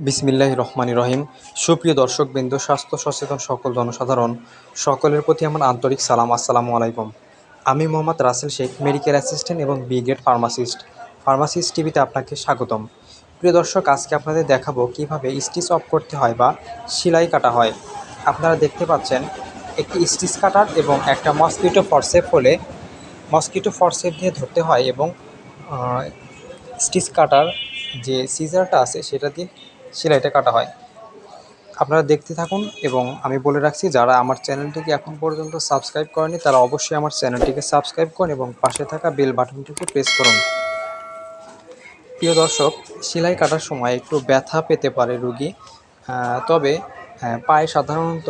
বিসমিল্লাহ রহমানি রহিম। সুপ্রিয় দর্শকবৃন্দ, স্বাস্থ্য সচেতন সকল জনসাধারণ, সকলের প্রতি আমার আন্তরিক সালাম, আসসালামু আলাইকুম। আমি মোহাম্মদ রাসেল শেখ, মেডিকেল অ্যাসিস্ট্যান্ট এবং বি গ্রেড ফার্মাসিস্ট। ফার্মাসিস্ট টিভিতে আপনাকে স্বাগতম। প্রিয় দর্শক, আজকে আপনাদের দেখাবো কীভাবে স্টিচ অফ করতে হয় বা সেলাই কাটা হয়। আপনারা দেখতে পাচ্ছেন, একটি স্টিচ কাটার এবং একটা মসকিটো ফরসেপ হলে মসকিটো ফরসেপ দিয়ে ধরতে হয় এবং স্টিচ কাটার যে সিজারটা আছে সেটা দিয়ে সেলাইটা কাটা হয়। আপনারা দেখতে থাকুন এবং আমি বলে রাখছি, যারা আমার চ্যানেলটিকে এখন পর্যন্ত সাবস্ক্রাইব করেনি, তারা অবশ্যই আমার চ্যানেলটিকে সাবস্ক্রাইব করুন এবং পাশে থাকা বেল বাটনটিকে প্রেস করুন। প্রিয় দর্শক, সেলাই কাটার সময় একটু ব্যথা পেতে পারে রুগী। তবে পায়ে সাধারণত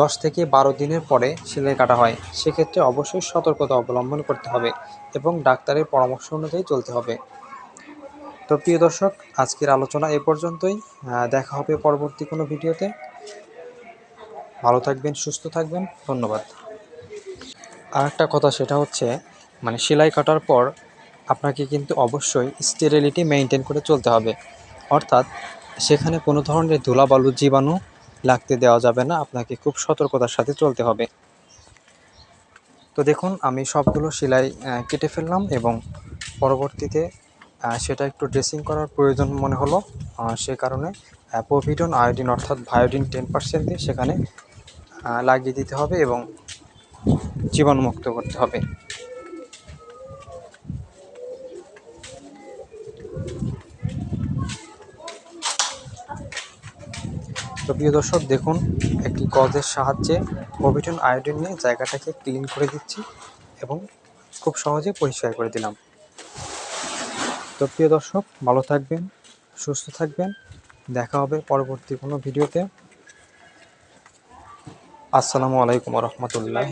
দশ থেকে বারো দিনের পরে সেলাই কাটা হয়। সেক্ষেত্রে অবশ্যই সতর্কতা অবলম্বন করতে হবে এবং ডাক্তারের পরামর্শ অনুযায়ী চলতে হবে। তো প্রিয় দর্শক, আজকের আলোচনা এ পর্যন্তই। দেখা হবে পরবর্তী কোনো ভিডিওতে। ভালো থাকবেন, সুস্থ থাকবেন। ধন্যবাদ। আর একটা কথা, সেটা হচ্ছে মানে সেলাই কাটার পর আপনাকে কিন্তু অবশ্যই স্টেরিলিটি মেনটেন করে চলতে হবে। অর্থাৎ সেখানে কোনো ধরনের ধুলাবালু জীবাণু লাগতে দেওয়া যাবে না। আপনাকে খুব সতর্কতার সাথে চলতে হবে। তো দেখুন, আমি সবগুলো সেলাই কেটে ফেললাম এবং পরবর্তীতে সেটা একটু ড্রেসিং করার প্রয়োজন মনে হলো। সে কারণে পোভিডন আয়োডিন অর্থাৎ ভায়োডিন টেন পার্সেন্ট দিয়ে সেখানে লাগিয়ে দিতে হবে এবং জীবাণুমুক্ত করতে হবে। তো প্রিয় দর্শক, দেখুন, একটি গজের সাহায্যে পোভিডন আয়োডিন নিয়ে জায়গাটাকে ক্লিন করে দিচ্ছি এবং খুব সহজে পরিষ্কার করে দিলাম। তো প্রিয় দর্শক, ভালো থাকবেন, সুস্থ থাকবেন। দেখা হবে পরবর্তী কোনো ভিডিওতে। আসসালামু আলাইকুম রহমতুল্লাহ